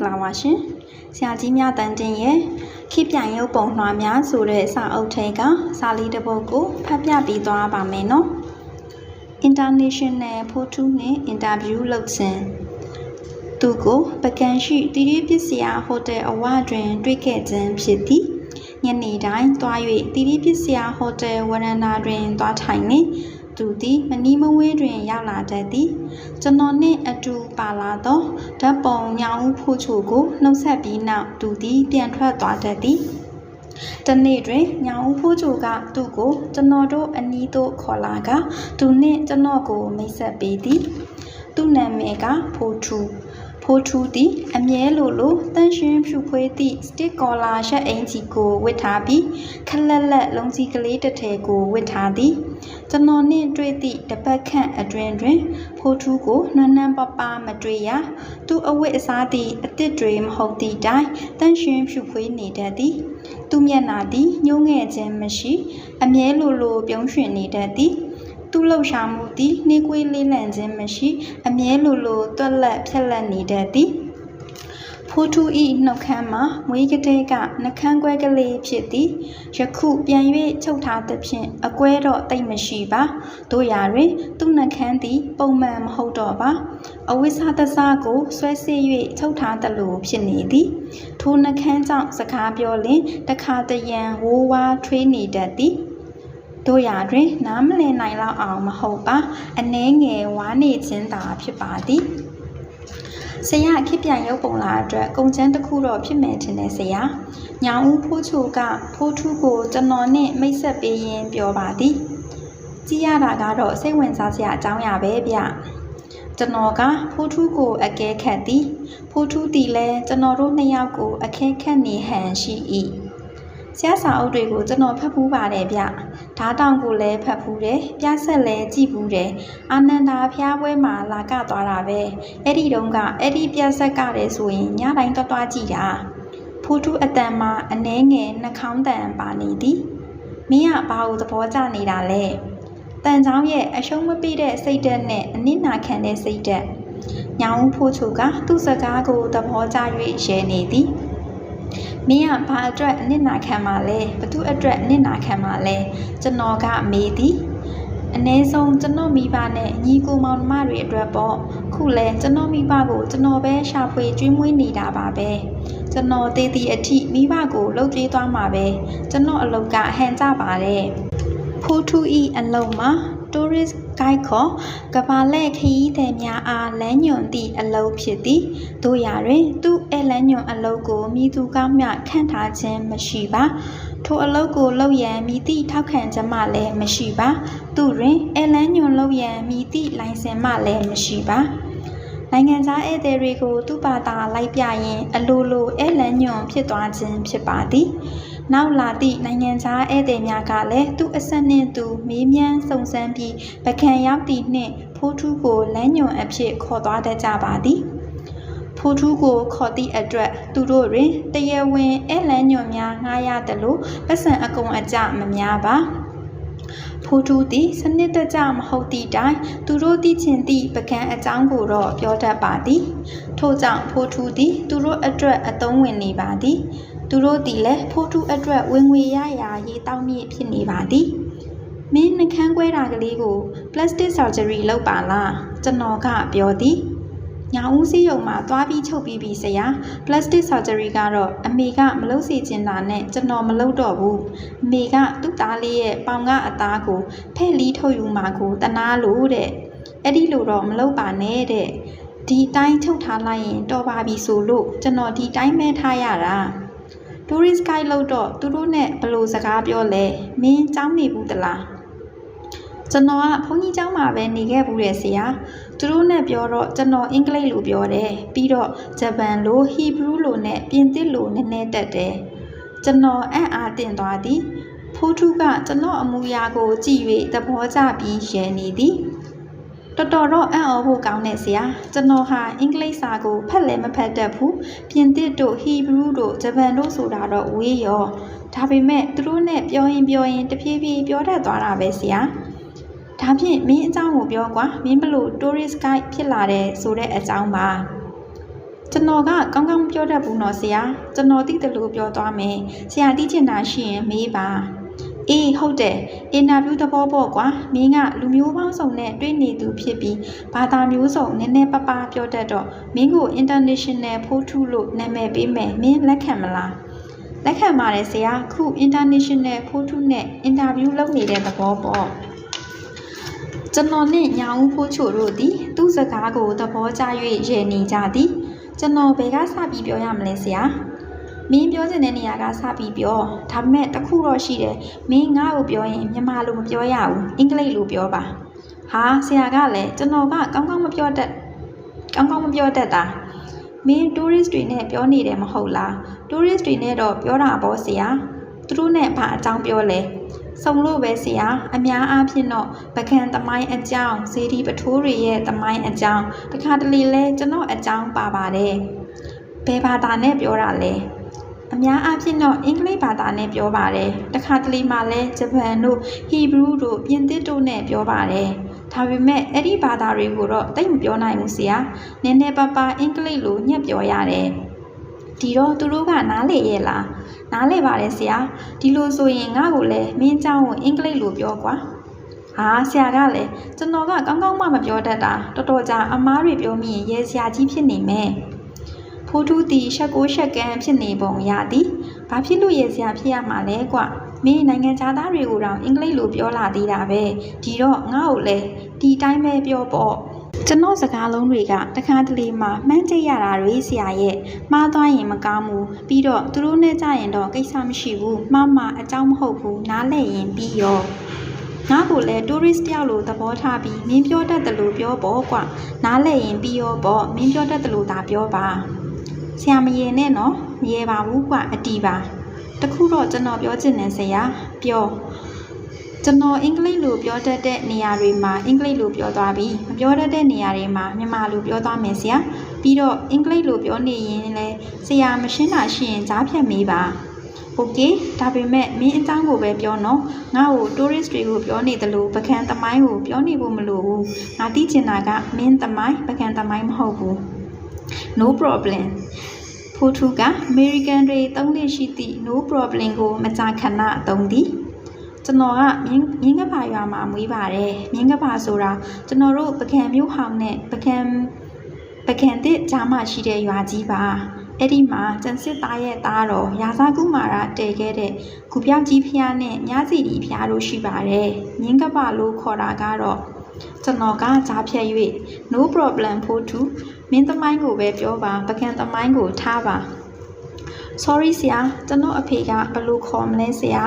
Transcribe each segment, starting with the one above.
္ဂလာပါရှင်ဆရာကြီးများတန်တင်ရဲ့ခေပြိုင်ရုပ်ပုံလွှာများဆိုတဲ့စာအုပ်ထဲကစာလေးတစ်ပုဒ်ကိုဖတ်ပြပေးသွားပါမယ်နော် International Photo နဲ့ Interview လုပ်ခြင်းသူကိုပကံရှိတီရီပစ္စယဟိုတယ်အဝတွင် တွေ့ခဲ့ခြင်းဖြစ်သည်ညနေတိုင်းသွား၍တီရီပစ္စယဟိုတယ်ဝရန်နာတွင်သွားထိုင်နေ သူသည်မနီးမဝေးတွင် ရောက်လာတတ်သည်ကျွန်တော်နှင့်အတူပါလာသောဓာတ်ပုံညောင်ဦးဖို့ချိုကိုနှုတ်ဆက်ပြီးနောက်သူသည်ပြန်ထွက်သွားတတ်သည်တနေ့တွင်ညောင်ဦးဖိုးချိုကသူ့ကိုကျွန်တော်တို့အနီးသို့ခေါ်လာကသူနှင့်ကျွန်တော်ကိုမိတ်ဆက်ပေးသည်သူ့နာမည်ကဖိုးထူ ဖိုးထူသည်အမြဲလိုလိုတန့်ရှင်းဖြူဖွေးသည့်စတစ်ကောလာရှက်အင်ကြီးကိုဝတ်ထားပြီးခက်လက်လက်လုံးကြီးကလေးတစ်ထည်ကိုဝတ်ထားသည်ကျွန်တော်နှင့်တွေ့သည့်တပတ်ခန့်အတွင်တွင် ဖိုးထူးကိုနှွမ်းနှမ်းပပမတွေ့ရသူအဝတ်အစားသည်အတစ်တွေမဟုတ်သည့်တိုင်တန့်ရှင်းဖြူဖွေးနေတတ်သည်သူမျက်နာသည်ညှိုးငယ်ခြင်းမရှိ အမြဲလိုလိုပြုံးရွှင်နေတတ်သည် သူ့လှုပ်ရှားမှုသည်နှေးကွေးလေးလံခြင်းမရှိ အမြဲလိုလိုတွက်လက်ဖြက်လက်နေတတ်သည်ဖိုးထူဤနှုတ်ခမ်းမှာမွေးကလေးကနှကန်းကွဲကလေးဖြစ်သည်ယခုပြန်၍ချုပ်ထားသဖြင့်အကွဲတော့တိတ်မရှိပါတို့ရာတွင်သူ့နှကန်းသည် ပုံမှန်မဟုတ်တော့ပါအဝိစာတစားကိုဆွဲဆေး၍ချုပ်ထားသလိုဖြစ်နေသည်ထိုနှကန်းကြောင့်စကားပြောလင်တခါတရံဝိုးဝါးထွေးနေတတ်သည် တို့ရာတွင် နားမလည်နိုင်လောက်အောင်မဟုတ်ပါအနှဲငယ်ဝါနေခြင်းသာဖြစ်ပါသည်ဆရာခစ်ပြန်ရုပ်ပုံလာအတွက်ကုံချမ်းတစ်ခုတော့ဖြစ်မယ်ထင်တယ်ဆရာ။ညောင်ဦးဖိုးချိုကဖိုးထူးကိုကျွန်တော်နဲ့မိတ်ဆက်ပေးရင်းပြောပါသည်။ကြည့်ရတာကတော့စိတ်ဝင်စားစရာအကြောင်းအရာပဲဗျ။ကျွန်တော်ကဖိုးထူးကိုအကဲခတ်သည်။ဖိုးထူးတီလည်းကျွန်တော်တို့နှစ်ယောက်ကိုအခဲခတ်နေဟန်ရှိ၏။ဆရာစာအုပ်တွေကိုကျွန်တော်ဖတ်ဖူးပါတယ်ဗျ။ ဓားတောင်ကိုလည်းဖတ်ဖူးတယ်။ပြဆက်လည်းကြည့်ဖူးတယ်။အာနန္ဒာဖျားပွဲမှာလာကသွားတာပဲ။အဲ့ဒီတုန်းကအဲ့ဒီပြဆက်ကတယ်ဆိုရင်ညတိုင်းတွားတွားကြည့်တာ။ဖိုးထူးအတန်မှာအနှဲငယ်နှာခေါင်းတန်ပါနေသည်။မင်းကဘာလို့သဘောကျနေတာလဲ။တန်ချောင်းရဲ့အရှုံးမပေးတဲ့စိတ်ဓာတ်နဲ့အနစ်နာခံတဲ့စိတ်ဓာတ်။ညောင်ဖိုးချိုကသူ့စကားကိုသဘောကျ၍ရဲနေသည်။ မင်းကဘာအတွက်အနစ်နာခံမှာလဲဘသူအတွက်အနစ်နာခံမှာလဲကျွန်တော်ကမေးသည်အ ਨੇ ဆုံးကျွန်တော်မိဘနဲ့ညီကိုမောင်နှမတွေအတွက်ပေါ့ခုလဲကျွန်တော်မိဘကိုကျွန်တော်ပဲရှာဖွေကျွေးမွေးနေတာပါပဲကျွန်တော်တည်တည်အထိမိဘကိုလှုပ်ကြွေးသွားမှာပဲကျွန်တော်အလုပ်ကဟန်ကြပါတယ်ဖိုးထူဤအလုံးမှာ tourist guide ခေါ်ကဘာလက်ခရီးသည်များအားလမ်းညွှန်သည့်အလုပ်ဖြစ်သည်တို့ရာတွင်သူအဲလမ်းညွှန်အလုပ်ကိုမိသူကမျှခန့်ထားခြင်းမရှိပါထိုအလုပ်ကိုလုပ်ရန်မိသည့်ထောက်ခံချက်မှလည်းမရှိပါသူတွင်အဲလမ်းညွှန်လုပ်ရန်မိသည့်လိုင်စင်မှလည်းမရှိပါနိုင်ငံသားဧည့်သည်တွေကိုသူ့ဘာသာလိုက်ပြရင်အလိုလိုအဲလန်ညွန်ဖြစ်သွားခြင်းဖြစ်ပါသည် နောက်လာသည့်နိုင်ငံခြားဧည့်သည်များကလည်းသူ့အဆက်နှင့်သူမေးမြန်းစုံစမ်းပြီးပကံရောက်သည့်နှင့်ဖိုးထူးကိုလမ်းညွန်အဖြစ်ခေါ်သွားတတ်ကြပါသည်ဖိုးထူးကိုခေါ်သည့်အတွက်သူတို့တွင်တရားဝင်ဧလန်းညွန်များငှားရတယ်လို့ပတ်စံအကုန်အကြမများပါဖိုးထူးသည်စနစ်တကျမဟုတ်သည့်တိုင်သူတို့သိချင်သည့်ပကံအကြောင်းကိုတော့ပြောတတ်ပါသည်ထို့ကြောင့်ဖိုးထူးသည် သူတို့အတွက်အသုံးဝင်နေပါသည် သူတို့သည်လည်းဖိုးထူးအတွက်ဝင်ငွေရရာရေးတောင်းမြင့်ဖြစ်နေပါသည်မင်းနှကန်းကွဲတာကလေးကို plastic surgery လုပ်ပါလားကျွန်တော်ကပြောသည်ညာဦးစီးရုံမှာသွားပြီးချုပ်ပြီးပြီဆရာ plastic surgery ကတော့အမေကမလုပ်စီချင်တာနဲ့ကျွန်တော်မလုပ်တော့ဘူးအမေကသူ့သားလေးရဲ့ပေါင်ကအသားကိုဖဲ့လီထုတ်ယူမှာကိုတနာလို့တဲ့အဲ့ဒီလိုတော့မလုပ်ပါနဲ့တဲ့ဒီတိုင်းချုပ်ထားလိုက်ရင်တော်ပါပြီဆိုလို့ကျွန်တော်ဒီတိုင်းမဲထားရတာ tourist guide လို့တော့သူတို့နဲ့ဘယ်လိုစကားပြောလဲမင်းကြောင်းနေဘူးတလားကျွန်တော်ကဘုန်းကြီးကျောင်းမှာပဲနေခဲ့ဘူးတဲ့ဆရာသူတို့နဲ့ပြောတော့ကျွန်တော်အင်္ဂလိပ်လိုပြောတယ်ပြီးတော့ဂျပန်လိုဟီဘရူးလိုနဲ့ပြင်သစ်လိုနည်းနည်းတက်တယ်ကျွန်တော်အံ့အားသင့်သွားသည်ဖိုးထူးကကျွန်တော်အမူအရာကိုကြည့်၍သဘောကျပြီးရဲနေသည် တော်တော်တော့အံ့ဩဖို့ကောင်းတဲ့ဆရာကျွန်တော်ဟာအင်္ဂလိပ်စာကိုဖတ်လည်းမဖတ်တတ်ဘူးပြင်သစ်တို့ဟီဘရူးတို့ဂျပန်တို့ဆိုတာတော့ဝေးရောဒါပေမဲ့သူတို့နဲ့ပြောရင်ပြောရင်တဖြည်းဖြည်းပြောတတ်သွားတာပဲဆရာဒါဖြင့်မင်းအကြောင်းကိုပြောကွာမင်းဘလို့ tourist guide ဖြစ်လာတဲ့ဆိုတဲ့အကြောင်းပါကျွန်တော်ကကောင်းကောင်းမပြောတတ်ဘူးနော်ဆရာကျွန်တော်သိတယ်လို့ပြောသွားမယ်ဆရာသိချင်တာရှိရင်မေးပါ အေးဟုတ်တယ်အင်တာဗျူးသဘောပေါ့ကွာမင်းကလူမျိုးပေါင်းစုံနဲ့တွေ့နေသူဖြစ်ပြီးဘာသာမျိုးစုံနည်းနည်းပပပြောတတ်တော့မင်းကို international ဖိုးထုလို့နာမည်ပေးမယ်မင်းလက်ခံမလားလက်ခံပါတယ်ဆရာခု international ဖိုးထုနဲ့အင်တာဗျူးလုပ်နေတဲ့သဘောပေါ့ကျွန်တော်နှင့်ညာဦးဖိုးချိုတို့သည်သူ့စကားကိုသဘောကျ၍ရည်နေကြသည်ကျွန်တော်ဘယ်ကစပြီးပြောရမလဲဆရာ မင်းပြောချင်တဲ့နေရာကစပြီးပြောဒါပေမဲ့တစ်ခုတော့ရှိတယ်မင်းငါ့ကိုပြောရင်မြန်မာလိုမပြောရဘူးအင်္ဂလိပ်လိုပြောပါဟာဆရာကလည်းကျွန်တော်ကကောင်းကောင်းမပြောတတ်ကောင်းကောင်းမပြောတတ်တာမင်း tourist တွေနဲ့ပြောနေတယ်မဟုတ်လား tourist တွေနဲ့တော့ပြောတာပေါ့ဆရာသူတို့နဲ့ဘာအကြောင်းပြောလဲစုံလို့ပဲဆရာအများအားဖြင့်တော့ပကံသမိုင်းအကြောင်းဇေဒီပထိုးတွေရဲ့သမိုင်းအကြောင်းတခါတလေလဲကျွန်တော်အကြောင်းပါပါတယ်ဘယ်ဘာသာနဲ့ပြောတာလဲ အများအားဖြင့်တော့အင်္ဂလိပ်ဘာသာနဲ့ပြောပါတယ်တခါတလေမှလဲဂျပန်တို့ဟီဘရူးတို့ပြင်သစ်တို့နဲ့ပြောပါတယ်ဒါပေမဲ့အဲ့ဒီဘာသာတွေကိုတော့တိတ်မပြောနိုင်ဘူးဆရာနည်းနည်းပါးပါးအင်္ဂလိပ်လိုညက်ပြောရတယ်ဒီတော့သူတို့ကနားလေရဲ့လားနားလေပါတယ်ဆရာ ဒီလိုဆိုရင်ငါ့ကိုလည်းမင်းเจ้าကိုအင်္ဂလိပ်လိုပြောကွာဟာဆရာကလည်းကျွန်တော်ကကောင်းကောင်းမှမပြောတတ်တာတော်တော်ကြာအမားတွေပြောမိရင်ရဲဆရာကြီးဖြစ်နေမယ် ဖိုးထူးတီရှက်ကိုရှက်ကန်းဖြစ်နေပုံရသည်ဘာဖြစ်လို့ရဲဆရာဖြစ်ရမှာလဲကွမင်းနိုင်ငံသားတွေကိုတောင်အင်္ဂလိပ်လိုပြောလာသေးတာပဲဒီတော့ငါ့ကိုလည်းဒီတိုင်းပဲပြောပေါ့ကျွန်တော်စကားလုံးတွေကတခါတလေမှမှန်းကြည့်ရတာတွေဆရာရဲ့မှားသွားရင်မကောင်းဘူးပြီးတော့သူတို့နဲ့ကြရင်တော့ကိစ္စမရှိဘူးမှားမှအကြောင်းမဟုတ်ဘူးနားလည်ရင်ပြီးရောငါ့ကိုလည်း tourist တယောက်လိုသဘောထားပြီးမင်းပြောတတ်တယ်လို့ပြောပေါ့ကွာနားလည်ရင်ပြီးရောပေါ့မင်းပြောတတ်တယ်လို့သာပြောပါ ဆရာမရေနဲ့နော်မရေပါဘူးကွာအတီးပါတခုတော့ကျွန်တော်ပြောချင်တယ်ဆရာပြောကျွန်တော်အင်္ဂလိပ်လိုပြောတတ်တဲ့နေရာတွေမှာအင်္ဂလိပ်လိုပြောသွားပြီးမပြောတတ်တဲ့နေရာတွေမှာမြန်မာလိုပြောသွားမယ်ဆရာပြီးတော့အင်္ဂလိပ်လိုပြောနေရင်လည်းဆရာမရှင်းတာရှိရင်ကြားဖြတ်မေးပါโอเคဒါပေမဲ့မင်းအကြောင်းကိုပဲပြောနော်ငါ့ကို tourist တွေကိုပြောနေတယ်လို့ပကံသမိုင်းကိုပြောနေဖို့မလိုဘူးငါသိချင်တာကမင်းသမိုင်းပကံသမိုင်းမဟုတ်ဘူး no problem ဖိုထူက American တွေသုံးလေးရှိသည့် no problem ကိုမကြာခဏသုံးသည်ကျွန်တော်ကမြင်းမြင်းကပါရွာမှာမွေးပါတယ်မြင်းကပါဆိုတာကျွန်တော်တို့ပကံမျိုးဟောင်းနဲ့ပကံပကံတစ်ကြားမှာရှိတဲ့ရွာကြီးပါအဲ့ဒီမှာကျန်စစ်သားရဲ့သားတော်ရာဇာကုမာရတည်ခဲ့တဲ့ဂူပြောက်ကြီးဖျားနဲ့ညစီဒီဖျားတို့ရှိပါတယ်မြင်းကပါလို့ခေါ်တာကတော့ကျွန်တော်ကကြားဖြတ်၍ no problem ဖို့သူ မင်းသမိုင်းကိုပဲပြောပါပကံသမိုင်းကိုထားပါ sorry ဆရာကျွန်တော်အဖေကဘယ်လိုခေါ်မလဲဆရာ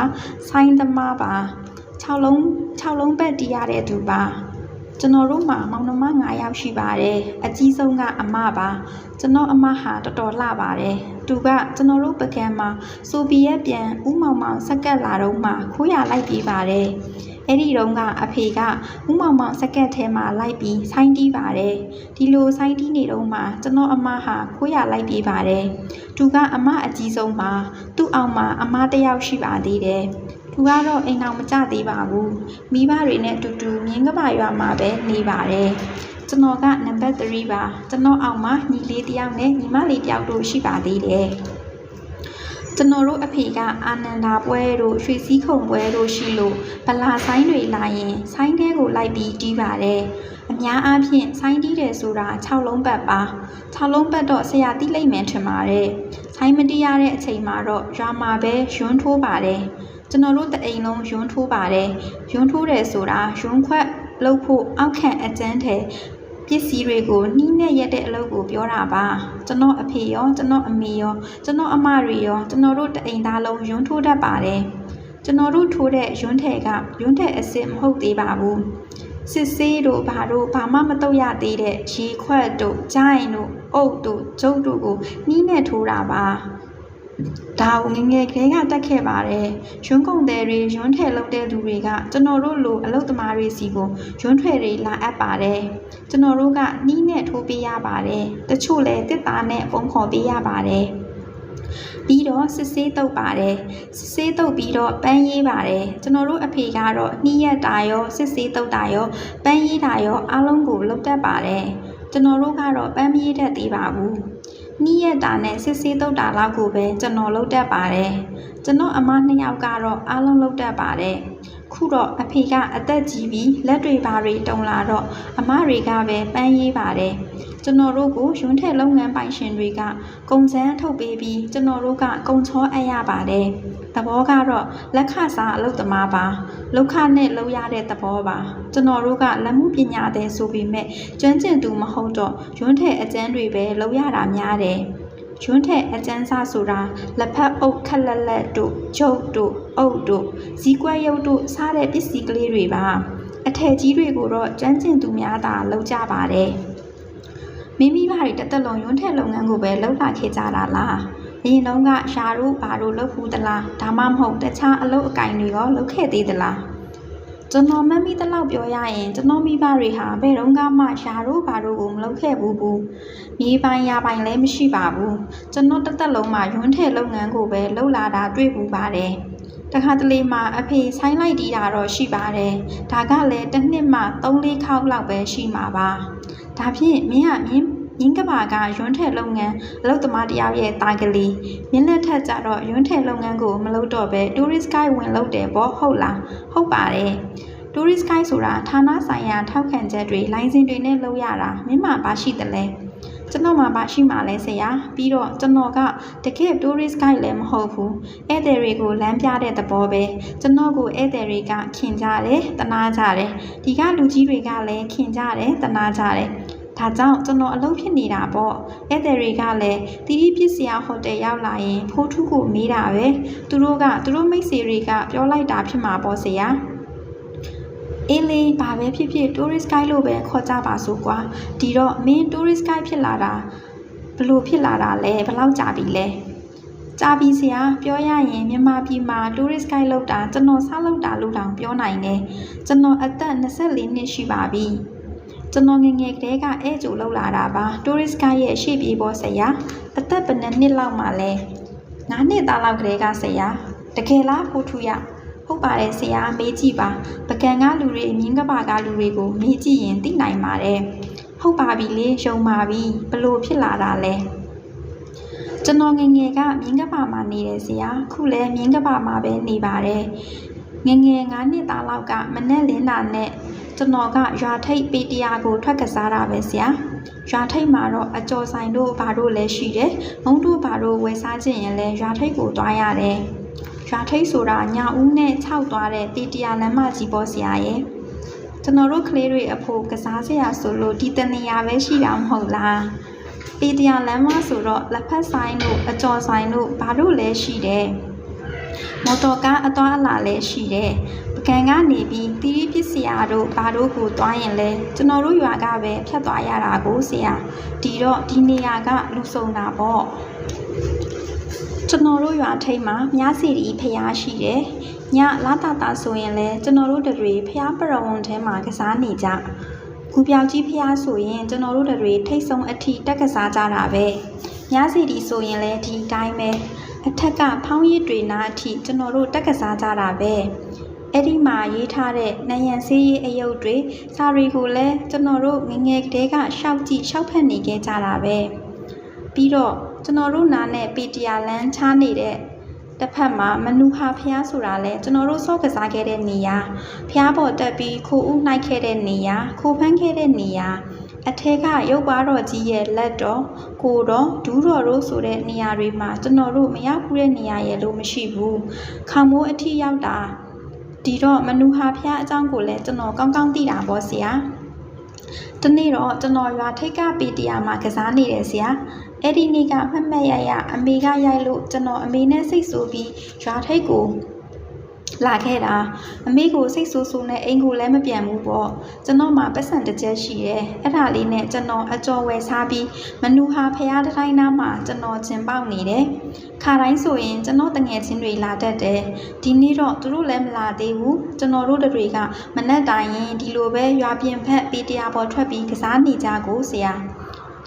ဆိုင်းသမားပါ6လုံး6လုံးဘက်တီးရတဲ့သူပါကျွန်တော်တို့မှာမောင်နှမ9ယောက်ရှိပါတယ်အကြီးဆုံးကအမပါကျွန်တော်အမဟာတော်တော်လှပါတယ်သူကကျွန်တော်တို့ပကံမှာဆိုဗီယက်ပြန်ဥမောင်မောင်စက်ကက်လာတော့မှခိုးရလိုက်ပြီးပါတယ် အဲ့ဒီတုန်းကအဖေကဥမောင်မောင်စက်ကက်ထဲမှာလိုက်ပြီးဆိုင်းတီးပါတယ်ဒီလိုဆိုင်းတီးနေတော့မှကျွန်တော်အမဟာခိုးရလိုက်ပြီးပါတယ်သူကအမအကြီးဆုံးပါသူ့အောင်မှာအမတစ်ယောက်ရှိပါသေးတယ်သူကတော့အိမ်အောင်မကြသေးပါဘူးမိဘတွေနဲ့အတူတူမြင်းကပါရွာမှာပဲနေပါတယ်ကျွန်တော်ကနံပါတ်3ပါကျွန်တော်အောင်မှာညီလေးတစ်ယောက်နဲ့ညီမလေးတစ်ယောက်တို့ရှိပါသေးတယ် ကျွန်တော်တို့အဖေကအာနန္ဒာပွဲတို့ရွှေစည်းခုံပွဲတို့ရှိလို့ဗလာဆိုင်တွေလာရင်ဆိုင်ထဲကိုလိုက်ပြီးတီးပါတယ်အများအားဖြင့်ဆိုင်းတီးတယ်ဆိုတာ6လုံးပတ်ပါ6လုံးပတ်တော့ဆရာတိလိုက်မယ်ထင်ပါတယ်ဆိုင်းမတီးရတဲ့အချိန်မှာတော့ရွာမှာပဲရွန်းထိုးပါတယ်ကျွန်တော်တို့တအိမ်လုံးယွန်းထိုးပါတယ်ယွန်းထိုးတယ်ဆိုတာယွန်းခွက်လှုပ်ဖို့အောက်ခံအကျန်းထဲပ စ္စည်းတွေကိုနှီးနဲ့ရက်တဲ့အလုပ်ကိုပြောတာပါကျွန်တော်အဖေရောကျွန်တော်အမေရောကျွန်တော်အမတွေရောကျွန်တော်တို့တအိမ်သားလုံးယွန်းထိုးတတ်ပါတယ်ကျွန်တော်တို့ထိုးတဲ့ယွန်းထဲကယွန်းထဲအစစ်မဟုတ်သေးပါဘူးစစ်ဆေးတို့ဘာတို့ဘာမှမတော့ရသေးတဲ့ရေခွက်တို့ဂျိုင်းတို့အုတ်တို့ကျုပ်တို့ကိုနှီးနဲ့ထိုးတာပါ ဒါကိုငယ်ငယ်ကလေးကတက်ခဲ့ပါတယ်။ရွန်းကုန်တဲ့တွေရွန်းထည်လုပ်တဲ့သူတွေကကျွန်တော်တို့လိုအလုပ်သမားတွေစီကိုရွန်းထွယ်တွေလာအပ်ပါတယ်။ကျွန်တော်တို့ကနှီးနဲ့ထိုးပေးရပါတယ်။တချို့လည်းတစ်သားနဲ့ပုံခေါ်ပေးရပါတယ်။ပြီးတော့စစ်ဆေးတုပ်ပါတယ်စစ်ဆေးတုပ်ပြီးတော့ပန်းရေးပါတယ်ကျွန်တော်တို့အဖေကတော့နှီးရက်တာရောစစ်ဆေးတုပ်တာရောပန်းရေးတာရောအားလုံးကိုလုပ်တတ်ပါတယ်ကျွန်တော်တို့ကတော့ပန်းမရေးတတ်သေးပါဘူး နီးရက်တာနဲ့စစ်ဆေးတုတ်တာလောက်ကိုပဲကျွန်တော်လုပ်တတ်ပါတယ်ကျွန်တော်အမနှစ်ယောက်ကတော့အားလုံးလုပ်တတ်ပါတယ် ခုတော့အဖေကအသက်ကြီးပြီးလက်တွေပါတွေတုံလာတော့အမတွေကပဲပန်းရေးပါတယ်ကျွန်တော်တို့ကိုရွန်းထက်လုပ်ငန်းပိုင်ရှင်တွေကကုံစမ်းထုတ်ပေးပြီးကျွန်တော်တို့ကကုံချောအပ်ရပါတယ်သဘောကတော့လက်ခစားအလုပ်သမားပါလောက်ခနဲ့လုပ်ရတဲ့သဘောပါကျွန်တော်တို့ကလက်မှုပညာသည်ဆိုပေမဲ့ကျွမ်းကျင်သူမဟုတ်တော့ရွန်းထက်အကျန်းတွေပဲလုပ်ရတာများတယ်ရွန်းထက်အကျန်းစားဆိုတာလက်ဖက်အုပ်ခက်လက်လက်တို့ဂျုတ်တို့ အုပ်တို့ဇီးကွက်ရုပ်တို့စားတဲ့ပစ္စည်းကလေးတွေပါအထည်ကြီးတွေကိုတော့ကျွမ်းကျင်သူများသာလုပ်ကြပါတယ်မိမိဘာတွေတစ်သက်လုံးရွန်းထက်လုပ်ငန်းကိုပဲလုပ်လာခဲ့ကြတာလားအရင်တုန်းကရှာတို့ဘာတို့လုပ်ဘူးသလားဒါမှမဟုတ်တခြားအလုပ်အကင်တွေရောလုပ်ခဲ့သေးသလားကျွန်တော်မမီတလောက်ပြောရရင်ကျွန်တော်မိဘတွေဟာဘယ်တော့မှရှာတို့ဘာတို့ကိုမလုပ်ခဲ့ဘူးဘူးမြေပိုင်ရပိုင်လည်းမရှိပါဘူးကျွန်တော်တစ်သက်လုံးမှာရွန်းထက်လုပ်ငန်းကိုပဲလုပ်လာတာတွေ့ဘူးပါတယ် တခါတလေမှာအဖေဆိုင်လိုက်တီးတာတော့ရှိပါတယ်ဒါကလည်းတစ်နှစ်မှ3-4ခေါက်လောက်ပဲရှိမှာပါဒါဖြင့်မင်းကမင်းမြင်းကဘာကရွန်းထက်လုပ်ငန်းအလုပ်သမားတယောက်ရဲ့တာကလေးမြင်းလက်ထက်ကြတော့ရွန်းထက်လုပ်ငန်းကိုမလုပ်တော့ပဲ tourist guide ဝင်လုပ်တယ်ပေါ့ဟုတ်လားဟုတ်ပါတယ် tourist guide ဆိုတာဌာနဆိုင်ရာထောက်ခံချက်တွေလိုင်စင်တွေနဲ့လုပ်ရတာမင်းမှပါရှိတယ်လဲ ကျွန်တော်မှပါရှိမှလဲဆရာပြီးတော့ကျွန်တော်ကတကယ် tourist guide လည်းမဟုတ်ဘူးဧည့်သည်တွေကိုလမ်းပြတဲ့သဘောပဲကျွန်တော်ကိုဧည့်သည်တွေကခင်ကြတယ်တနာကြတယ်ဒီကလူကြီးတွေကလည်းခင်ကြတယ်တနာကြတယ်ဒါကြောင့်ကျွန်တော်အလုပ်ဖြစ်နေတာပေါ့ဧည့်သည်တွေကလည်းတီတီပစ္စယဟိုတယ်ရောက်လာရင်ဖိုးထုကိုမေးတာပဲသူတို့ကသူတို့မိတ်ဆွေတွေကပြောလိုက်တာဖြစ်မှာပေါ့ဆရာ အေးလေးဘာပဲဖြစ်ဖြစ် tourist guide လို့ပဲခေါ်ကြပါစို့ကွာဒီတော့မင်း tourist guide ဖြစ်လာတာဘလို့ဖြစ်လာတာလဲဘယ်လောက်ကြာပြီလဲကြာပြီဆရာပြောရရင်မြန်မာပြည်မှာ tourist guide လောက်တာကျွန်တော်ဆောက်လောက်တာလို့တောင်ပြောနိုင်တယ်ကျွန်တော်အသက်24နှစ်ရှိပါပြီကျွန်တော်ငယ်ငယ်ကတည်းကအဲကြိုလောက်လာတာပါ tourist guide ရဲ့ရှေ့ပြေပေါ်ဆရာအသက်ဘယ်နှစ်နှစ်လောက်မှလဲ9နှစ်သားလောက်ကလေးကဆရာတကယ်လားဖိုးထူရ ဟုတ်ပါတယ်ဆရာမေးကြည့်ပါပကံကလူတွေမြင်းကပါကလူတွေကိုမေးကြည့်ရင်သိနိုင်ပါတယ်ဟုတ်ပါပြီလေယုံပါပြီဘလို့ဖြစ်လာတာလဲကျွန်တော်ငယ်ငယ်ကမြင်းကပါမှာနေတယ်ဆရာခုလည်းမြင်းကပါမှာပဲနေပါတယ်ငယ်ငယ်9နှစ်သားလောက်ကမနဲ့လင်းတာနဲ့ကျွန်တော်ကရွာထိပ်ပေတရာကိုထွက်ကစားတာပဲဆရာရွာထိပ်မှာတော့အကျော်ဆိုင်တို့ဘာတို့လည်းရှိတယ်မုံတို့ဘာတို့ဝယ်စားခြင်းရင်လည်းရွာထိပ်ကိုတွားရတယ် ရွာထိပ်ဆိုတာညာဦးနဲ့ခြောက်သွားတဲ့ပေတရာလမ်းမကြီးပေါ်ဆရာရဲ့ကျွန်တော်တို့ကလေးတွေအဖို့ကစားစရာဆိုလို့ဒီတနေရာပဲရှိတာမဟုတ်လားပေတရာလမ်းမဆိုတော့လက်ဖက်ဆိုင်တို့အကျော်ဆိုင်တို့ဘာတို့လည်းရှိတယ်မော်တော်ကားအသွားအလာလည်းရှိတယ်ပကံကနေပြီးတီးပစ္စည်းအားတို့ဘာတို့ကိုတွားရင်လဲကျွန်တော်တို့ရွာကပဲဖြတ်သွားရတာကိုဆရာဒီတော့ဒီနေရာကလူဆုံတာပေါ့ ကျွန်တော်တို့ရွာထိပ်မှာမြားစီရီဖျားရှိတယ်ညလာတာတာဆိုရင်လဲကျွန်တော်တို့တွေဖျားပရဝုံထဲမှာကစားနေကြဂူပြောင်ကြီးဖျားဆိုရင်ကျွန်တော်တို့တွေထိတ်ဆုံးအထိတက်ကစားကြတာပဲမြားစီရီဆိုရင်လဲဒီတိုင်းပဲအထက်ကဖောင်းရစ်တွေနားအထိကျွန်တော်တို့တက်ကစားကြတာပဲအဲ့ဒီမှာရေးထားတဲ့နယံဆေးရေးအယုတ်တွေစာတွေကိုလည်းကျွန်တော်တို့ငငယ်ကတည်းကရှောက်ကြည့်ရှောက်ဖက်နေခဲ့ကြတာပဲပြီးတော့ ကျွန်တော်တို့နားနဲ့ပီတီယာလန်းချားနေတဲ့တစ်ဖက်မှာမနူဟာဖျားဆိုတာလဲကျွန်တော်တို့စော့ကစားခဲ့တဲ့နေရာဖျားပေါ်တက်ပြီးခိုးဦးနှိုက်ခဲ့တဲ့နေရာခိုးဖမ်းခဲ့တဲ့နေရာအထက်ကရုပ်ပါတော်ကြီးရဲ့လက်တော်ကိုတော်ဒူးတော်တို့ဆိုတဲ့နေရာတွေမှာကျွန်တော်တို့မရောက်ဘူးတဲ့နေရာရဲ့လို့မရှိဘူးခေါမိုးအထိရောက်တာဒီတော့မနူဟာဖျားအကြောင်းကိုလည်းကျွန်တော်ကောင်းကောင်းသိတာပေါ့ဆရာတနေ့တော့ကျွန်တော်ရွာထိတ်ကပီတီယာမှာကစားနေတယ်ဆရာ အဲ့ဒီနေ့ကမှတ်မှတ်ရရအမေကရိုက်လို့ကျွန်တော်အမေနဲ့စိတ်ဆိုးပြီးရွာထိတ်ကိုလာခဲ့တာအမေကိုစိတ်ဆိုးဆိုးနဲ့အိမ်ကိုလည်းမပြန်ဘူးပေါ့ကျွန်တော်မှပတ်စံတစ်ချက်ရှိတယ်အဲ့ဒါလေးနဲ့ကျွန်တော်အကြော်ဝယ်စားပြီးမနူဟာဖရားတိုင်းနားမှာကျွန်တော်ကျင်ပေါက်နေတယ်ခါတိုင်းဆိုရင်ကျွန်တော်တငယ်ချင်းတွေလာတတ်တယ်ဒီနေ့တော့သူတို့လည်းမလာသေးဘူးကျွန်တော်တို့တွေကမနက်တိုင်းရင်ဒီလိုပဲရွာပြင်ဖက်ပေတရာပေါ်ထွက်ပြီးကစားနေကြကိုဆရာ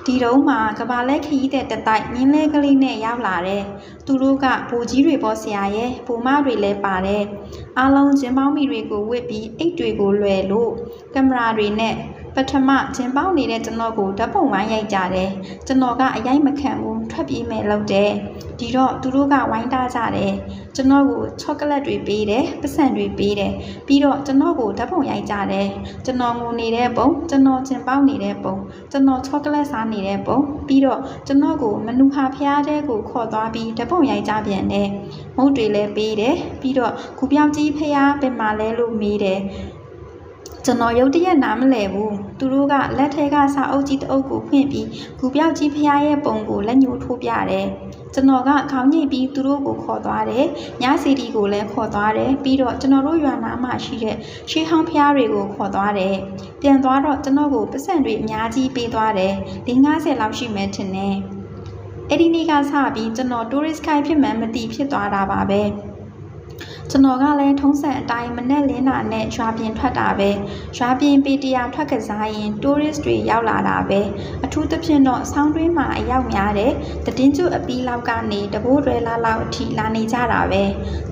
ဒီတုန်းမှာကဘာလက်ခရီးတဲ့တတိုက်မြင်းလဲကလေးနဲ့ရောက်လာတယ်။သူတို့ကဘိုကြီးတွေပေါ်ဆရာရဲ့ဘိုမတွေလည်းပါတယ်။အားလုံးကျင်းပေါင်းမီတွေကိုဝစ်ပြီးအိတ်တွေကိုလွယ်လို့ကင်မရာတွေနဲ့ ပထမဂျင်ပေါက်နေတဲ့ကျွန်တော်ကိုဓာတ်ပုံဝိုင်းရိုက်ကြတယ်ကျွန်တော်ကအရိုက်မခံဘူးထွက်ပြေးမယ်လို့တယ်ဒီတော့သူတို့ကဝိုင်းတားကြတယ်ကျွန်တော်ကိုချောကလက်တွေပေးတယ်ပစံတွေပေးတယ်ပြီးတော့ကျွန်တော်ကိုဓာတ်ပုံရိုက်ကြတယ်ကျွန်တော်ငိုနေတဲ့ပုံကျွန်တော်ဂျင်ပေါက်နေတဲ့ပုံကျွန်တော်ချောကလက်စားနေတဲ့ပုံပြီးတော့ကျွန်တော်ကိုမနူဟာဖျားတဲ့ကိုခေါ်သွားပြီးဓာတ်ပုံရိုက်ကြပြန်တယ်မုတ်တွေလည်းပေးတယ်ပြီးတော့ခုပြောင်ကြီးဖျားပင်မာလဲလို့မေးတယ် ကျွန်တော်ရုတ်တရက်နားမလဲဘူးသူတို့ကလက်ထဲကစာအုပ်ကြီးတစ်အုပ်ကိုဖွင့်ပြီးဂူပြောက်ကြီးဖျားရဲ့ပုံကိုလက်ညှိုးထိုးပြတယ်ကျွန်တော်ကခေါင်းညိတ်ပြီးသူတို့ကိုခေါ်သွားတယ်ညစီတီကိုလည်းခေါ်သွားတယ်ပြီးတော့ကျွန်တော်တို့ရွာနာမှာရှိတဲ့ရှေးဟောင်းဖျားတွေကိုခေါ်သွားတယ်ပြန်သွားတော့ကျွန်တော်ကိုပတ်စံတွေအများကြီးပေးသွားတယ်၄50လောက်ရှိမယ်ထင်တယ်အဲ့ဒီနေ့ကစပြီးကျွန်တော် tourist guide ဖြစ်မှန်းမသိဖြစ်သွားတာပါပဲ ကျွန်တော်ကလည်းထုံးစံအတိုင်းမနဲ့လင်းတာနဲ့ရွာပြင်ထွက်တာပဲရွာပြင်ပေတရာထွက်ကစားရင် tourist တွေရောက်လာတာပဲအထူးသဖြင့်တော့ဆောင်းတွင်းမှာအရောက်များတယ်တည်င်းကျွအပီးလောက်ကနေတဘိုးတွေလာလောက်အထိလာနေကြတာပဲ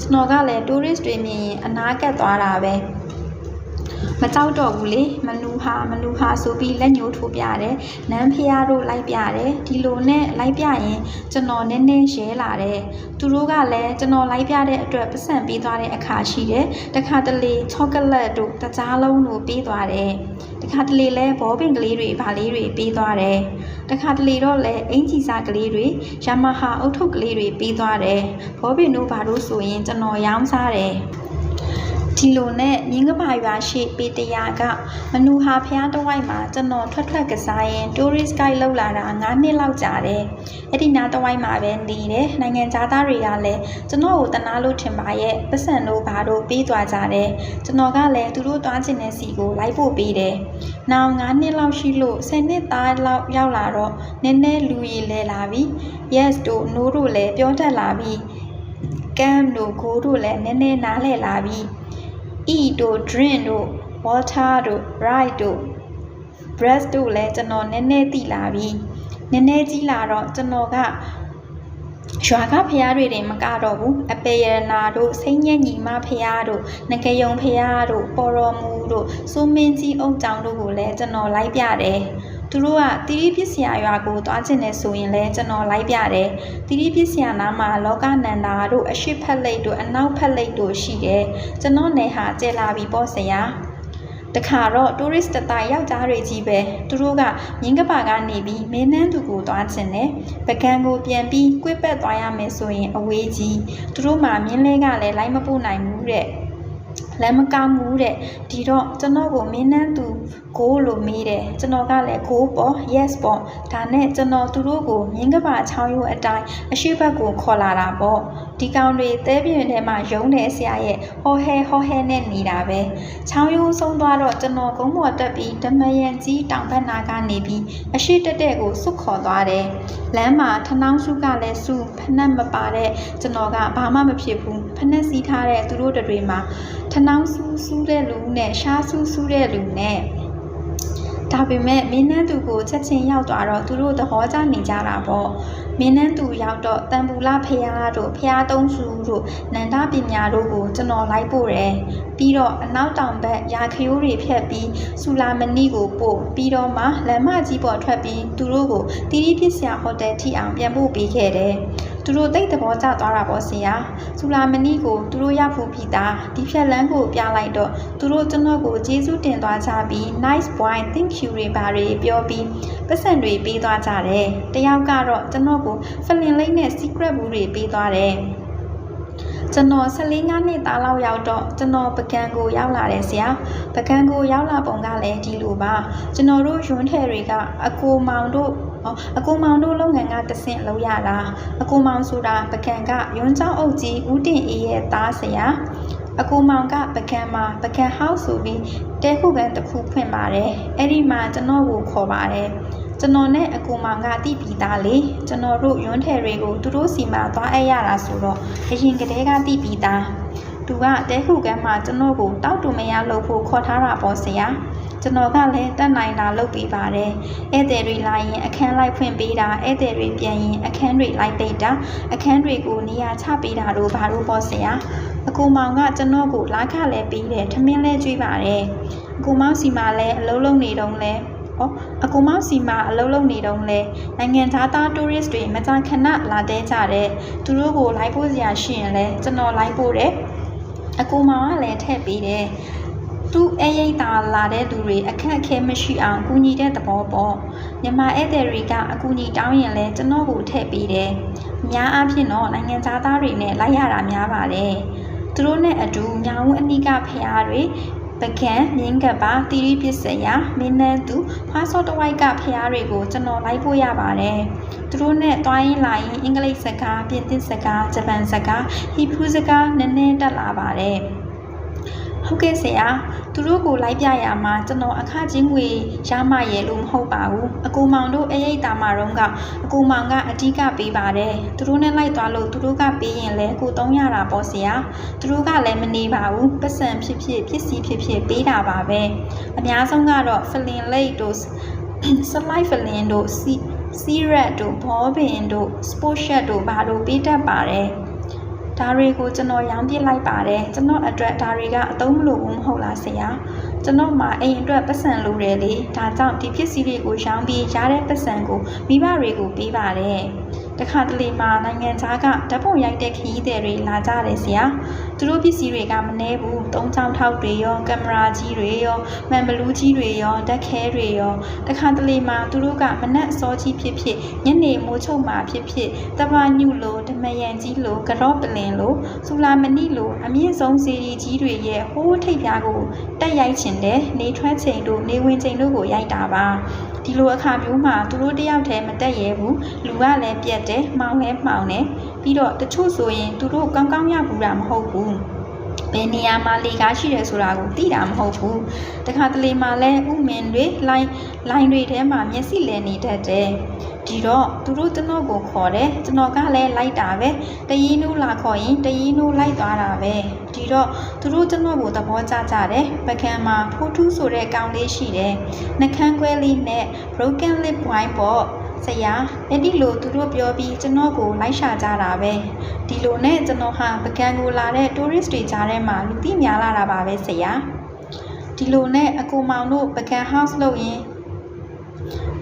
ကျွန်တော်ကလည်း tourist တွေမြင်ရင်အနားကပ်သွားတာပဲ မကြောက်တော့ဘူးလေမလူဟာမလူဟာဆိုပြီးလက်ညှိုးထိုးပြတယ်နန်းဖျားတို့လိုက်ပြတယ်ဒီလိုနဲ့လိုက်ပြရင်ကျွန်တော်နည်းနည်းရဲလာတယ်သူတို့ကလည်းကျွန်တော်လိုက်ပြတဲ့အတွက်ပတ်စံပေးသွားတဲ့အခါရှိတယ်တခါတလေချောကလက်တို့တကြားလုံးတို့ပေးသွားတယ်တခါတလေလဲဘောပင်ကလေးတွေဗာလေးတွေပေးသွားတယ်တခါတလေတော့လဲအင်ဂျီစာကလေးတွေယာမဟာအုတ်ထုပ်ကလေးတွေပေးသွားတယ်ဘောပင်တို့ဘာလို့ဆိုရင်ကျွန်တော်ရောင်းစားတယ် ဒီလိုနဲ့မြင်းကပါရွာရှိပေတရာကမနူဟာဖျားတစ်ဝိုက်မှာကျွန်တော်ထွက်ထွက်ကစားရင် tourist guide လောက်လာတာ9နှစ်လောက်ကြာတယ်။အဲ့ဒီနားတစ်ဝိုက်မှာပဲနေတယ်။နိုင်ငံသားတွေကလည်းကျွန်တော်ကိုတနာလို့ထင်ပါရဲ့ပတ်စံတို့ဘာတို့ပေးသွားကြတယ်။ကျွန်တော်ကလည်းသူတို့သွားချင်တဲ့စီကိုလိုက်ဖို့ပေးတယ်။နောက်9နှစ်လောက်ရှိလို့10နှစ်သားလောက်ရောက်လာတော့နည်းနည်းလူရည်လဲလာပြီ။ yes တို့ no တို့လည်းပြောတတ်လာပြီ။ cam တို့ go တို့လည်းနည်းနည်းနားလည်လာပြီ။ eat တို့ drink တို့ water တို့ ride တို့ breast တို့လည်းကျွန်တော်နည်းနည်းသိလာပြီနည်းနည်းကြီးလာတော့ကျွန်တော်ကရွာကဖရားတွေတင်မကတော့ဘူးအပေရနာတို့စိမ့်ညက်ညီမဖရားတို့ငကယုံဖရားတို့ပေါ်တော်မူတို့စိုးမင်းကြီးအုပ်ကြောင်တို့ကိုလည်းကျွန်တော်လိုက်ပြတယ် သူတို့ကတိရိပစ္စယရွာကိုသွားကျင်နေဆိုရင်လည်းကျွန်တော်လိုက်ပြတယ်တိရိပစ္စယနားမှာလောကနန္ဒာတို့အရှိဖက်လိတ်တို့အနောက်ဖက်လိတ်တို့ရှိတယ်ကျွန်တော်နေဟာကျဲလာပြီပေါ့ဆရာတခါတော့ tourist တတိုင်ယောက်ျားတွေကြီးပဲသူတို့ကမြင်းကပါကနေပြီးမင်းနှန်းသူကိုသွားခြင်းနဲ့ပကံကိုပြန်ပြီးကွေ့ပက်သွားရမယ်ဆိုရင်အဝေးကြီးသူတို့မှမြင်းလဲကလည်းလိုက်မပို့နိုင်ဘူးတဲ့ လမ်းမကောင်းဘူးတဲ့ဒီတော့ကျွန်တော်ကိုမင်းနှန်းသူကိုလို့မေးတယ်ကျွန်တော်ကလည်းကိုပေါ့ yes ပေါ့ဒါနဲ့ကျွန်တော်သူတို့ကိုမြင်းကပါချောင်းရိုးအတိုင်းအရှိဘက်ကိုခေါ်လာတာပေါ့ ဒီကောင်တွေသဲပြင်းထဲမှာယုံနေဆရာရဲ့ဟောဟဲဟောဟဲနဲ့နေတာပဲချောင်းရိုးဆုံးသွားတော့ကျွန်တော်ကုန်းပေါ်တက်ပြီးဓမယန်ကြီးတောင်ဘက်နာကနေပြီးအရှိတက်တဲ့ကိုစွတ်ခေါ်သွားတယ်လမ်းမှာထနောင်းစုကလည်းစုဖနက်မပါတဲ့ကျွန်တော်ကဘာမှမဖြစ်ဘူးဖနက်စီးထားတဲ့သူတို့တွေမှာထနောင်းဆူးဆူးတဲ့လူနဲ့ရှားဆူးဆူးတဲ့လူနဲ့ ဒါပေမဲ့မင်းနှန်းသူကိုချက်ချင်းရောက်သွားတော့သူတို့သဘောကျနေကြတာပေါ့မင်းနှန်းသူရောက်တော့တန်ပူလာဖျားတို့ဖျားသုံးစုတို့နန္ဒပညာတို့ကိုကျွန်တော်လိုက်ပို့တယ်ပြီးတော့အနောက်တောင်ဘက်ရာခရိုးတွေဖြတ်ပြီးဆူလာမနီကိုပို့ပြီးတော့မှလမ်းမကြီးပေါ်ထွက်ပြီးသူတို့ကိုတီရီပစ္စယဟိုတယ်ထိအောင်ပြန်ပို့ပေးခဲ့တယ် သူတို့တိတ်သဘောကျသွားတာပေါ့ဆရာဆူလာမနီကိုသူတို့ရောက်ဖို့ပြီးသားဒီဖြက်လန်းကိုပြလိုက်တော့သူတို့ကျွန်တော်ကိုကျေးဇူးတင်သွားကြပြီး nice boy thank you တွေပါတွေပြောပြီးပတ်စံတွေပေးသွားကြတယ်တယောက်ကတော့ကျွန်တော်ကိုဖလင်လိမ့်နဲ့ secret ဘူးတွေပေးသွားတယ်ကျွန်တော်14ငါးနှစ်သားလောက်ရောက်တော့ကျွန်တော်ပကံကိုရောက်လာတယ်ဆရာပကံကိုရောက်လာပုံကလည်းဒီလိုပါကျွန်တော်တို့ယွန်းထယ်တွေကအကိုမောင်တို့ အကူမောင်တို့လုပ်ငန်းကတဆင့်လုပ်ရတာအကူမောင်ဆိုတာပကံကရွန်းချောင်းအုပ်ကြီးဦးတင်အေးရဲ့သားဆရာအကူမောင်ကပကံမှာပကံဟောက်ဆိုပြီးတဲခုကန်တစ်ခုဖွင့်ပါတယ်အဲ့ဒီမှာကျွန်တော်ကိုခေါ်ပါတယ်ကျွန်တော်နဲ့အကူမောင်ကတိပြီးသားလေကျွန်တော်တို့ရွန်းထယ်တွေကိုသူတို့စီမှာသွားအပ်ရတာဆိုတော့အရင်ကတည်းကတိပြီးသားသူကတဲခုကမ်းမှာကျွန်တော်ကိုတောက်တူမရလို့ဖို့ခေါ်ထားတာပေါ့ဆရာ ကျွန်တော်ကလည်းတက်နိုင်တာလုပ်ပေးပါတယ်ဧည့်သည်တွေလာရင်အခန်းလိုက်ဖွင့်ပေးတာဧည့်သည်တွေပြန်ရင်အခန်းတွေလိုက်ပိတ်တာအခန်းတွေကိုနေရာချပေးတာတို့ဘာလို့ပေါ့ဆရာအကူမောင်ကကျွန်တော်ကိုလာခလည်းပေးတယ်ထမင်းလည်းကျွေးပါတယ်အကူမောင်စီမှာလည်းအလုံးလုံးနေတုံးလဲဩအကူမောင်စီမှာအလုံးလုံးနေတုံးလဲနိုင်ငံသားသား tourist တွေမကြာခဏလာတဲ့ကြတဲ့သူတို့ကိုလိုက်ဖို့စရာရှိရင်လဲကျွန်တော်လိုက်ဖို့တယ်အကူမောင်ကလည်းထည့်ပေးတယ်သူ့ အရိတ်တာလာတဲ့သူတွေအခက်အခဲမရှိအောင်ကူညီတဲ့သဘောပေါ့မြန်မာဧည့်သည်တွေကအကူညီတောင်းရင်လဲကျွန်တော်ကိုထည့်ပေးတယ်အများအားဖြင့်တော့နိုင်ငံသားသားတွေနဲ့လိုက်ရတာများပါတယ်သူတို့နဲ့အတူညောင်ဝအနိကဖျားတွေပကံမြင်းကပ်ပါတီရီပစ္စယမင်းနှန်းသူဖွားစောတဝိုက်ကဖျားတွေကိုကျွန်တော်လိုက်ဖို့ရပါတယ်သူတို့နဲ့တွိုင်းလာရင်အင်္ဂလိပ်စကားပြင်သစ်စကားဂျပန်စကားဟီဘရူးစကားနည်းနည်းတက်လာပါတယ် ဟုတ်ကဲ့ဆရာသူတို့ကိုလိုက်ပြရမှာကျွန်တော်အခချင်းငွေရမှရလို့မဟုတ်ပါဘူးအကူမောင်တို့အရေးတာမှာတော့ကအကူမောင်ကအဓိကပေးပါတယ်သူတို့နဲ့လိုက်သွားလို့သူတို့ကပေးရင်လည်းကိုသုံးရတာပေါ့ဆရာသူတို့ကလည်းမနေပါဘူးပတ်စံဖြစ်ဖြစ်ဖြစ်စီဖြစ်ဖြစ်ပေးတာပါပဲအများဆုံးကတော့ဖလင်လိတ်တို့စလိုက်ဖလင်တို့စီစီရက်တို့ဘောဘင်တို့စပို့ရှက်တို့ဘာတို့ပေးတတ်ပါတယ် ဒါတွေကိုကျွန်တော်ရောင်းပြလိုက်ပါတယ်ကျွန်တော်အတွက်ဒါတွေကအသုံးမလို့ဘူးမဟုတ်လားဆရာကျွန်တော်မှအိမ်အတွက်ပတ်စံလိုတယ်လေဒါကြောင့်ဒီပစ္စည်းတွေကိုရောင်းပြီးရတဲ့ပတ်စံကိုမိဘတွေကိုပေးပါတယ် တခါတလေမှာနိုင်ငံခြားကဓာတ်ပုံရိုက်တဲ့ခရီးသည်တွေလာကြတယ်ဆရာသူတို့ပစ္စည်းတွေကမနှဲဘူးသုံးချောင်းထောက်တွေရောကင်မရာကြီးတွေရောမှန်ဘလူးကြီးတွေရောဓာတ်ခဲတွေရောတခါတလေမှာသူတို့ကမနက်အစောကြီးဖြစ်ဖြစ်ညနေမိုးချုပ်မှာဖြစ်ဖြစ်တဘာညုလိုဓမယန်ကြီးလိုကြော့ပလင်လိုစူလာမဏိလိုအမြင့်ဆုံးစီရီကြီးတွေရဲ့ဟိုးထိပ်ပြားကိုတက်ရိုက်ချင်တယ်နေထွက်ချိန်တို့နေဝင်ချိန်တို့ကိုရိုက်တာပါ ဒီလိုအခါမျိုးမှာသူတို့တယောက်တည်းမတက်ရဲဘူးလူကလည်းပြက်တယ်မှောင်လည်းမှောင်တယ်ပြီးတော့တချို့ဆိုရင်သူတို့ကောင်းကောင်းရဘူးတာမဟုတ်ဘူး ဘယ်နေရာမှာလေကားရှိတယ်ဆိုတာကိုသိတာမဟုတ်ဘူးတခါတလေမှာလဲဥမင်တွေလိုင်းလိုင်းတွေထဲမှာမျက်စိလဲနေတတ်တယ်ဒီတော့သူတို့ကျွန်တော်ကိုခေါ်တယ်ကျွန်တော်ကလည်းလိုက်တာပဲတရီးနိုးလာခေါ်ရင်တရီးနိုးလိုက်သွားတာပဲဒီတော့သူတို့ကျွန်တော်ကိုသဘောကျကြတယ်ပကံမှာဖိုးထူးဆိုတဲ့ကောင်လေးရှိတယ်နှကန်းခွဲလေးနဲ့ broken lip wine ပေါ့ ဆရာအဲ့ဒီလိုသူတို့ပြောပြီးကျွန်တော်ကိုလိုက်ရှာကြတာပဲဒီလိုနဲ့ကျွန်တော်ဟာပကံကိုလာတဲ့ tourist တွေကြားထဲမှာလူသိများလာတာပါပဲဆရာဒီလိုနဲ့အကူမောင်တို့ပကံ house လုပ်ရင်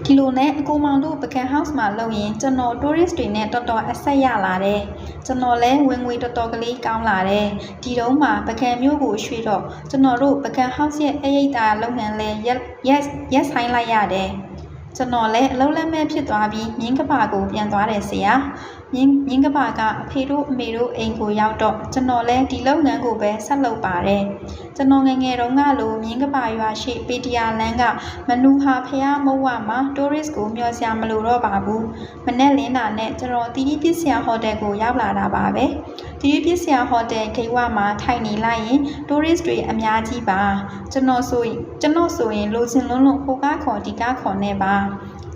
ဒီလိုနဲ့အကူမောင်တို့ပကံ house မှာလုပ်ရင်ကျွန်တော် tourist တွေနဲ့တော်တော်အဆက်ရလာတယ်ကျွန်တော်လည်းဝင်ငွေတော်တော်ကလေးကောင်းလာတယ်ဒီတုန်းမှာပကံမျိုးကိုရွှေ့တော့ကျွန်တော်တို့ပကံ house ရဲ့အရိပ်သာလုပ်ငန်းလဲရက်ရက်ရက်ဆိုင်လိုက်ရတယ် ကျွန်တော်လည်းအလုံးလက်မဲ့ဖြစ်သွားပြီးမြင်းကပါကိုပြန်သွားတယ်ဆရာ မြင်းမြင်းကပါကအဖေတို့အမေတို့အိမ်ကိုရောက်တော့ကျွန်တော်လည်းဒီလုပ်ငန်းကိုပဲဆက်လုပ်ပါတယ်ကျွန်တော်ငယ်ငယ်တုန်းကလိုမြင်းကပါရွာရှိပေတရာလန်းကမနူဟာဖျားမုံဝမှာ tourist ကိုမျှော်စရာမလိုတော့ပါဘူးမနဲ့လင်းတာနဲ့ကျွန်တော်တီတီပစ္စယဟိုတယ်ကိုရောက်လာတာပါပဲတီတီပစ္စယဟိုတယ်ဂိတ်ဝမှာထိုင်နေလိုက်ရင် tourist တွေအများကြီးပါကျွန်တော်ဆိုရင်ကျွန်တော်ဆိုရင်လိုချင်လုံးလုံးဟိုကားခေါ်ဒီကားခေါ်နေပါ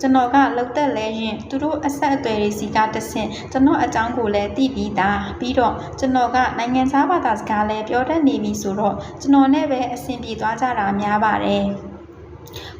ကျွန်တော်ကလှုပ်သက်လဲရင်သူတို့အဆက်အသွယ်တွေစီကတဆင့်ကျွန်တော်အကြောင်းကိုလည်းသိပြီးသားပြီးတော့ကျွန်တော်ကနိုင်ငံခြားဘာသာစကားလည်းပြောတတ်နေပြီဆိုတော့ကျွန်တော်နဲ့ပဲအဆင်ပြေသွားကြတာများပါတယ်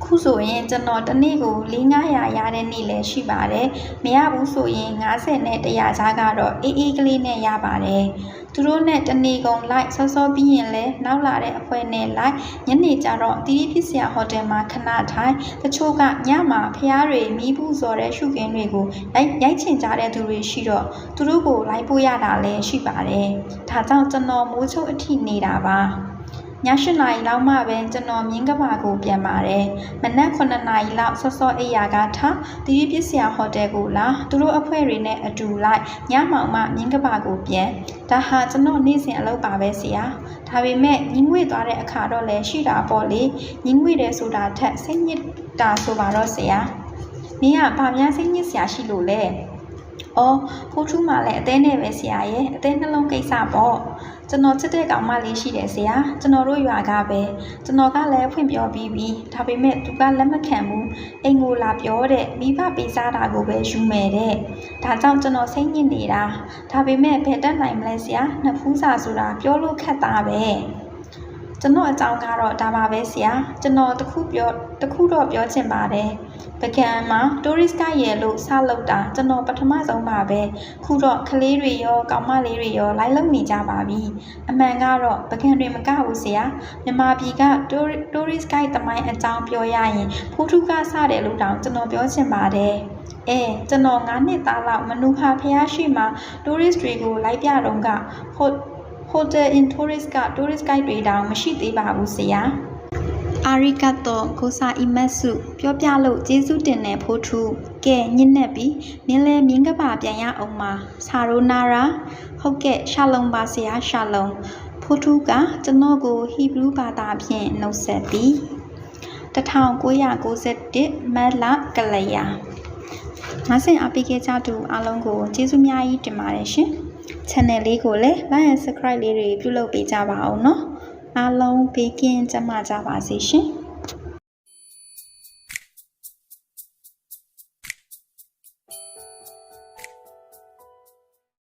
ခုဆိုရင်ကျွန်တော်တစ်နေ့ကို4-500ရတဲ့နေ့လည်းရှိပါတယ်။မရဘူးဆိုရင်90နဲ့100ကြားကတော့အေးအေးကလေးနဲ့ရပါတယ်။သူတို့နဲ့တနေ့ကုန်လိုက်စောစောပြီးရင်လည်းနောက်လာတဲ့အဖွဲ့နဲ့လိုက်ညနေကျတော့တီးပစ္စယဟိုတယ်မှာခဏထိုင်တချို့ကညမှာဖျားတွေမီးဘူးစော်တဲ့ရှုခင်းတွေကိုရိုက်ရိုက်ချင်ကြတဲ့သူတွေရှိတော့သူတို့ကိုလိုက်ပို့ရတာလည်းရှိပါတယ်။ဒါကြောင့်ကျွန်တော်မိုးချုပ်အထိနေတာပါ။ ည၈နာရီလောက်မှပဲကျွန်တော်မြင်းကပါကိုပြန်ပါတယ်။မနက်9နာရီလောက်စောစောအိယာကထားတီးပစ္စယဟိုတယ်ကိုလာသူတို့အဖွဲ့တွေနဲ့အတူလိုက်ညမှောင်မှမြင်းကပါကိုပြန်ဒါဟာကျွန်တော်နေ့စဉ်အလုပ်ပါပဲဆရာ။ဒါပေမဲ့ညီငွေသွားတဲ့အခါတော့လည်းရှိတာပေါ့လေ။ညီငွေတယ်ဆိုတာထက်စိတ်ညစ်တာဆိုပါတော့ဆရာ။နင်ကဗာများစိတ်ညစ်စရာရှိလို့လဲ။ အော်ဖိုးထူးမှလည်းအသေးနဲ့ပဲဆရာရဲ့အသေးနှလုံးကိစ္စပေါ့ကျွန်တော်ချစ်တဲ့ကောင်မလေးရှိတယ်ဆရာကျွန်တော်တို့ရွာကပဲကျွန်တော်ကလည်းဖွင့်ပြောပြီးပြီဒါပေမဲ့သူကလက်မခံဘူးအိမ်ကိုလာပြောတဲ့မိဘပေးစားတာကိုပဲယူမယ်တဲ့ဒါကြောင့်ကျွန်တော်စိတ်ညစ်နေတာဒါပေမဲ့ဘယ်တက်နိုင်မလဲဆရာနှစ်ဖူးစာဆိုတာပြောလို့ခက်တာပဲ ကျွန်တော်အကြောင်းကတော့ဒါပါပဲဆရာကျွန်တော်တခုပြောတခုတော့ပြောချင်ပါတယ်ပကံမှာ tourist guide ရဲ့လို့စလုပ်တာကျွန်တော်ပထမဆုံးပါပဲခုတော့ကလေးတွေရောကောင်မလေးတွေရောလိုက်လုံနေကြပါပြီအမှန်ကတော့ပကံတွေမကဘူးဆရာမြန်မာပြည်က tourist tourist guide တမိုင်းအကြောင်းပြောရရင်ဖိုးထုကစတယ်လို့တောင်ကျွန်တော်ပြောချင်ပါတယ်အဲကျွန်တော်9နှစ်သားလောက်မနူဟာဖျားရှိမှာ tourist တွေကိုလိုက်ပြတော့ကဟို hotel in tourist က tourist guide တွေတောင်မရှိသေးပါဘူးဆရာအာရီကတောကိုစာအီမတ်စုပြောပြလို့ကျေးဇူးတင်တဲ့ဖိုးထုကဲညစ်နေပြီနင်းလဲမြင်းကပါပြန်ရအောင်ပါဆာရိုနာရာဟုတ်ကဲ့ရှာလုံပါဆရာရှာလုံဖိုးထုကကျွန်တော်ကိုဟီဘရူးဘာသာဖြင့်နှုတ်ဆက်သည်1991မတ်လကလျာငါစင်အပိကေချတူအားလုံးကိုကျေးဇူးများကြီးတင်ပါတယ်ရှင် channel လေးကိုလည်း like and subscribe လေးတွေပြုလုပ်ပေးကြပါအောင်နော်အားလုံးဘေးကင်းကြမှာကြပါစေရှင်